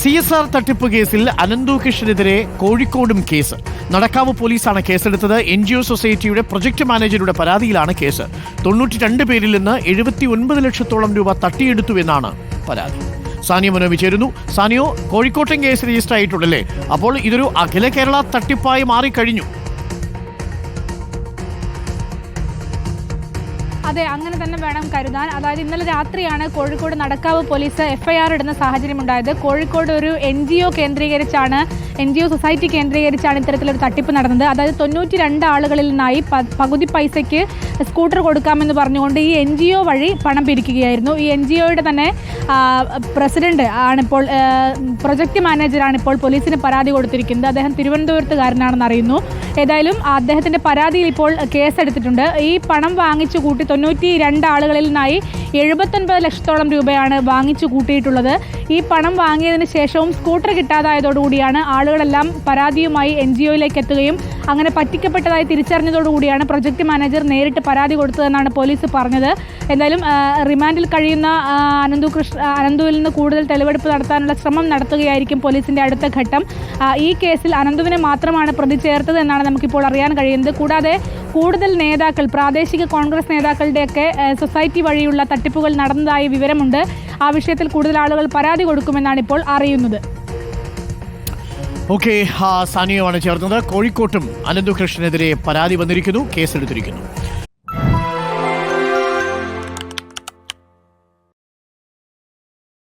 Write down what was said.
C S R തട്ടിപ്പ് കേസിൽ അനന്തു കൃഷ്ണനെതിരെ കോഴിക്കോടും കേസ്. നടക്കാവ് പോലീസാണ് കേസെടുത്തത്. എൻ ജി ഒ സൊസൈറ്റിയുടെ പ്രൊജക്ട് മാനേജറുടെ പരാതിയിലാണ് കേസ്. തൊണ്ണൂറ്റി രണ്ട് പേരിൽ നിന്ന് എഴുപത്തി ഒൻപത് ലക്ഷത്തോളം രൂപ തട്ടിയെടുത്തു എന്നാണ് പരാതി. സാനിയ മനോവി ചേരുന്നു. സാനിയോ കോഴിക്കോട്ടും കേസ് രജിസ്റ്റർ ആയിട്ടുണ്ടല്ലേ? അപ്പോൾ ഇതൊരു അഖില കേരള തട്ടിപ്പായി മാറിക്കഴിഞ്ഞു. അതെ അങ്ങനെ തന്നെ വേണം കരുതാൻ. അതായത് ഇന്നലെ രാത്രിയാണ് കോഴിക്കോട് നടക്കാവ് പോലീസ് എഫ്ഐആർ ഇടുന്ന സാഹചര്യം ഉണ്ടായത് കോഴിക്കോട് ഒരു എൻ ജി ഒ കേന്ദ്രീകരിച്ചാണ് എൻ ജി ഒ സൊസൈറ്റി കേന്ദ്രീകരിച്ചാണ് ഇത്തരത്തിലൊരു തട്ടിപ്പ് നടന്നത്. അതായത് തൊണ്ണൂറ്റി രണ്ട് ആളുകളിൽ നിന്നായി പകുതി പൈസയ്ക്ക് സ്കൂട്ടർ കൊടുക്കാമെന്ന് പറഞ്ഞുകൊണ്ട് ഈ എൻ ജി ഒ വഴി പണം പിരിക്കുകയായിരുന്നു. ഈ എൻ ജി ഒയുടെ തന്നെ പ്രസിഡന്റ് ആണിപ്പോൾ പ്രൊജക്ട് മാനേജറാണ് ഇപ്പോൾ പോലീസിന് പരാതി കൊടുത്തിരിക്കുന്നത്. അദ്ദേഹം തിരുവനന്തപുരത്തുകാരനാണെന്ന് അറിയുന്നു. ഏതായാലും അദ്ദേഹത്തിന്റെ പരാതിയിൽ ഇപ്പോൾ കേസെടുത്തിട്ടുണ്ട്. ഈ പണം വാങ്ങിച്ചു കൂട്ടി തൊണ്ണൂറ്റി രണ്ട് ആളുകളിൽ നിന്നായി എഴുപത്തൊൻപത് ലക്ഷത്തോളം രൂപയാണ് വാങ്ങിച്ചു കൂട്ടിയിട്ടുള്ളത്. ഈ പണം വാങ്ങിയതിന് ശേഷവും സ്കൂട്ടർ കിട്ടാതായതോടുകൂടിയാണ് ആളുകളെല്ലാം പരാതിയുമായി എൻ ജി ഒയിലേക്ക് എത്തുകയും അങ്ങനെ പറ്റിക്കപ്പെട്ടതായി തിരിച്ചറിഞ്ഞതോടുകൂടിയാണ് പ്രൊജക്ട് മാനേജർ നേരിട്ട് പരാതി കൊടുത്തതെന്നാണ് പോലീസ് പറഞ്ഞത്. എന്തായാലും റിമാൻഡിൽ കഴിയുന്ന അനന്തു കൃഷ്ണ അനന്തുവിൽ നിന്ന് കൂടുതൽ തെളിവെടുപ്പ് നടത്താനുള്ള ശ്രമം നടത്തുകയായിരിക്കും പോലീസിന്റെ അടുത്ത ഘട്ടം. ഈ കേസിൽ അനന്തുവിനെ മാത്രമാണ് പ്രതി ചേർത്തത് എന്നാണ് നമുക്കിപ്പോൾ അറിയാൻ കഴിയുന്നത്. കൂടാതെ കൂടുതൽ നേതാക്കൾ പ്രാദേശിക കോൺഗ്രസ് നേതാക്കളുടെയൊക്കെ സൊസൈറ്റി വഴിയുള്ള തട്ടിപ്പുകൾ നടന്നതായി വിവരമുണ്ട്. ആ വിഷയത്തിൽ കൂടുതൽ ആളുകൾ പരാതി കൊടുക്കുമെന്നാണ് ഇപ്പോൾ അറിയുന്നത്. ഓക്കെ സാനിയുമാണ് ചേർന്നത്. കോഴിക്കോട്ടും അനന്തു കൃഷ്ണനെതിരെ പരാതി വന്നിരിക്കുന്നു കേസെടുത്തിരിക്കുന്നു.